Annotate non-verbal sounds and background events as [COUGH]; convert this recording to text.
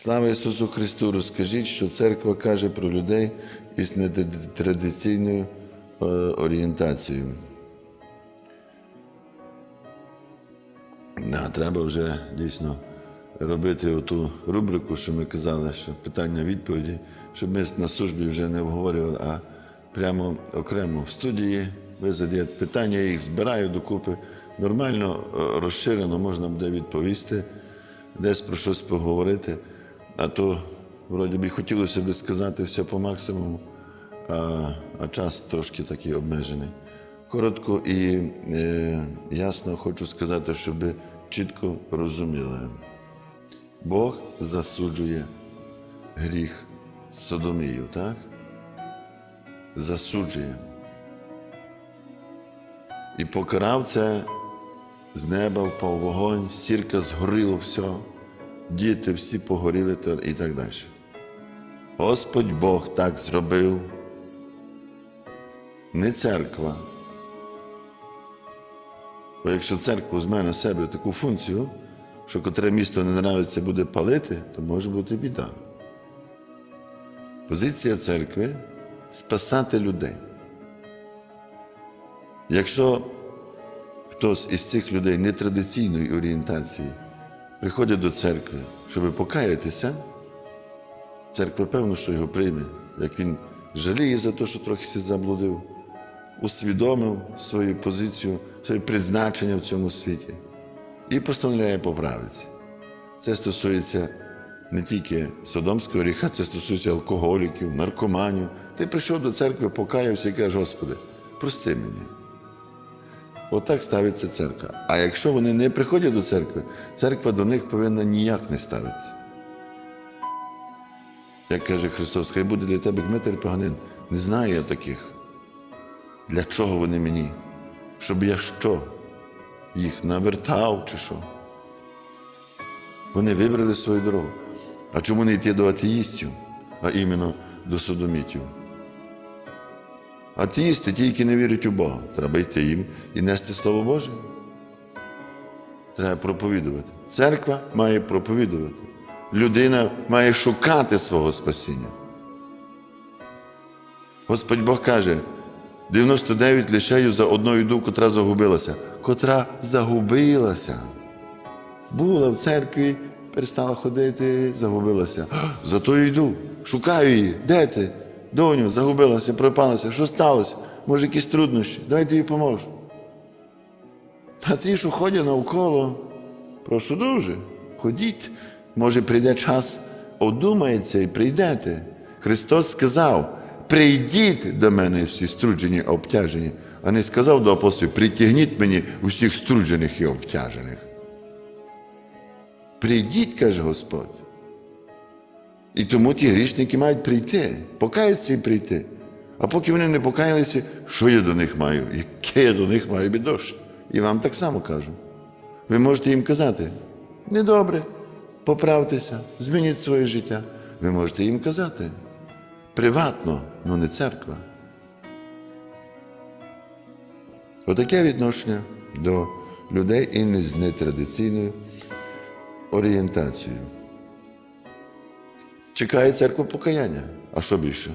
Слава Ісусу Христу! Розкажіть, що церква каже про людей із нетрадиційною е, орієнтацією. Да, треба вже дійсно робити оту рубрику, що ми казали, що питання-відповіді, щоб ми на службі вже не обговорювали, а прямо окремо в студії ви задаєте питання, я їх збираю докупи. Нормально, е, розширено можна буде відповісти, десь про щось поговорити. А то, вроді би, хотілося б сказати все по максимуму, а, а час трошки такий обмежений. Коротко і е, ясно хочу сказати, щоб ви чітко розуміли. Бог засуджує гріх Содомію, так? Засуджує. І покарав це з неба впав вогонь, сірка згоріло все, діти всі погоріли і так далі. Господь Бог так зробив. Не церква. Бо якщо церква візьме на себе таку функцію, що котре місто не нравиться буде палити, то може бути біда. Позиція церкви спасати людей. Якщо хтось із цих людей нетрадиційної орієнтації приходить до церкви, щоб покаятися, церква певно, що його прийме, як він жаліє за те, що трохи заблудив, усвідомив свою позицію, своє призначення в цьому світі і постановляє поправитися. Це стосується не тільки содомського гріха, це стосується алкоголіків, наркоманів. Ти прийшов до церкви, покаявся і кажеш, Господи, прости мені. Отак ставиться церква. А якщо вони не приходять до церкви, церква до них повинна ніяк не ставитися. Як каже Христос, хай буде для тебе Дмитр Поганин. Не знаю я таких. Для чого вони мені? Щоб я що? Їх навертав чи що? Вони вибрали свою дорогу. А чому не йти до атеїстів, а іменно до содомітів? Атеїсти тільки не вірять у Бога. Треба йти їм і нести Слово Боже. Треба проповідувати. Церква має проповідувати. Людина має шукати свого спасіння. Господь Бог каже: 99 лишаю за одною йду, котра загубилася. Котра загубилася. Була в церкві, перестала ходити, загубилася. [GASPS] Зато йду, шукаю її. Де ти? Доню, загубилася, пропалася. Що сталося? Може, якісь труднощі? Давайте їй поможу. А ці, що ходять навколо, прошу дуже, ходіть. Може, прийде час, одумається і прийдете. Христос сказав: прийдіть до мене всі струджені, обтяжені, а не сказав до апостолів, притягніть мені усіх струджених і обтяжених. Прийдіть, каже Господь. І тому ті грішники мають прийти, покаятися і прийти. А поки вони не покаялися, що я до них маю? Яке я до них маю відношення? І вам так само кажу. Ви можете їм казати, недобре, поправтеся, змініть своє життя. Ви можете їм казати. Приватно, але не церква. Отаке відношення до людей і не з нетрадиційною орієнтацією. Чекає церква покаяння. А що більше?